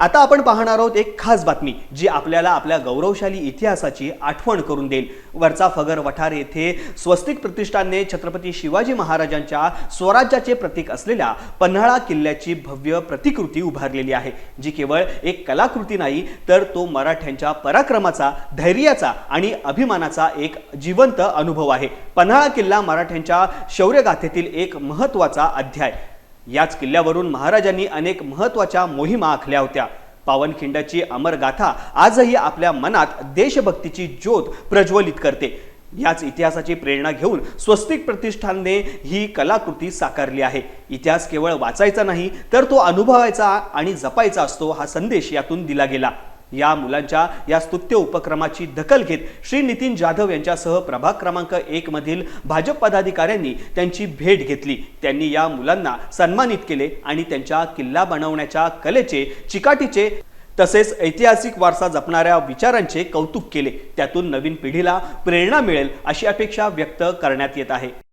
आता आपण पाहणार आहोत एक खास बातमी जी आपल्याला आपल्या गौरवशाली इतिहासाची आठवण करून देईल. वरचा फगर वठार येथे स्वस्तिक प्रतिष्ठानने छत्रपती शिवाजी महाराजांच्या स्वराज्याचे प्रतीक असलेल्या पन्हाळा किल्ल्याची भव्य प्रतिकृती उभारलेली आहे. जी केवळ एक कलाकृती नाही तर तो मराठ्यांच्या पराक्रमाचा धैर्याचा आणि अभिमानाचा एक जिवंत अनुभव आहे. पन्हाळा किल्ला मराठ्यांच्या शौर्यगाथेतील एक महत्त्वाचा अध्याय. याच किल्ल्यावरून महाराजांनी अनेक महत्त्वाच्या मोहिमा आखल्या होत्या. पावनखिंडाची अमर गाथा आजही आपल्या मनात देशभक्तीची ज्योत प्रज्वलित करते. याच इतिहासाची प्रेरणा घेऊन स्वस्तिक प्रतिष्ठानने ही कलाकृती साकारली आहे. इतिहास केवळ वाचायचा नाही तर तो अनुभवायचा आणि जपायचा असतो हा संदेश यातून दिला गेला. या मुलांच्या या स्तुत्य उपक्रमाची दखल घेत श्री नितीन जाधव यांच्यासह प्रभाग क्रमांक एक मधील भाजप पदाधिकाऱ्यांनी त्यांची भेट घेतली. त्यांनी या मुलांना सन्मानित केले आणि त्यांच्या किल्ला बनवण्याच्या कलेचे चिकाटीचे तसेच ऐतिहासिक वारसा जपणाऱ्या विचारांचे कौतुक केले. त्यातून नवीन पिढीला प्रेरणा मिळेल अशी अपेक्षा व्यक्त करण्यात येत आहे.